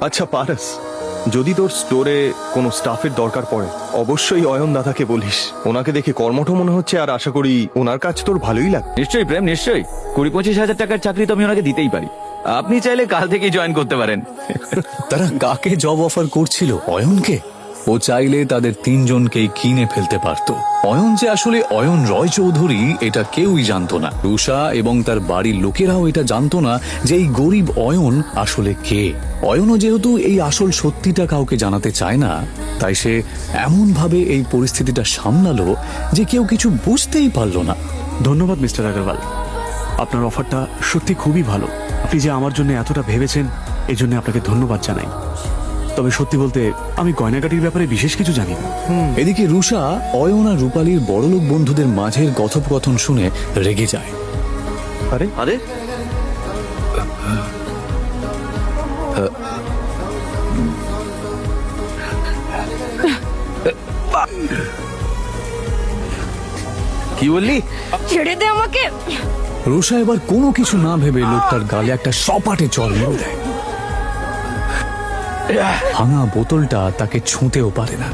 আচ্ছা পারস যদি তোর স্টোরে কোনো স্টাফের দরকার পড়ে অবশ্যই অয়ন দাদাকে বলিস। ওনাকে দেখে কর্মঠ মনে হচ্ছে আর আশা করি ওনার কাজ তোর ভালোই লাগে নিশ্চয়ই প্রেম নিশ্চয়ই। কুড়ি পঁচিশ হাজার টাকার চাকরি তো আমি ওনাকে দিতেই পারি। আপনি চাইলে কাল থেকেই জয়েন করতে পারেন। তারা কাকে জব অফার করছিল অয়নকে? ও চাইলে তাদের তিনজনকেই কিনে ফেলতে পারত। অয়ন যে আসলে অয়ন রয় চৌধুরী এটা কেউই জানত না। রুষা এবং তার বাড়ির লোকেরাও এটা জানতো না যে এই গরিব অয়ন আসলে কে। অয়নও যেহেতু এই আসল সত্যিটা কাউকে জানাতে চায় না, তাই সে এমনভাবে এই পরিস্থিতিটা সামলালো যে কেউ কিছু বুঝতেই পারল না। ধন্যবাদ, মিস্টার আগরওয়াল। আপনার অফারটা সত্যি খুবই ভালো। আপনি যে আমার জন্য এতটা ভেবেছেন এই জন্য আপনাকে ধন্যবাদ জানাই। তবে সত্যি বলতে আমি গয়নাগাটির ব্যাপারে বিশেষ কিছু জানি না। এদিকে রুষা অয়ন আর রূপালীর বড়লোক বন্ধুদের মাঝের কথোপকথন শুনে রেগে যায়। আরে? আরে? কি বললি? ছেড়ে দে আমাকে। রুষা এবার কোনো কিছু না ভেবে লোকটার গালে একটা সপাটে জল মেরে দেয়। ভাঙা বোতলটা তাকে ছুঁতেও পারে না।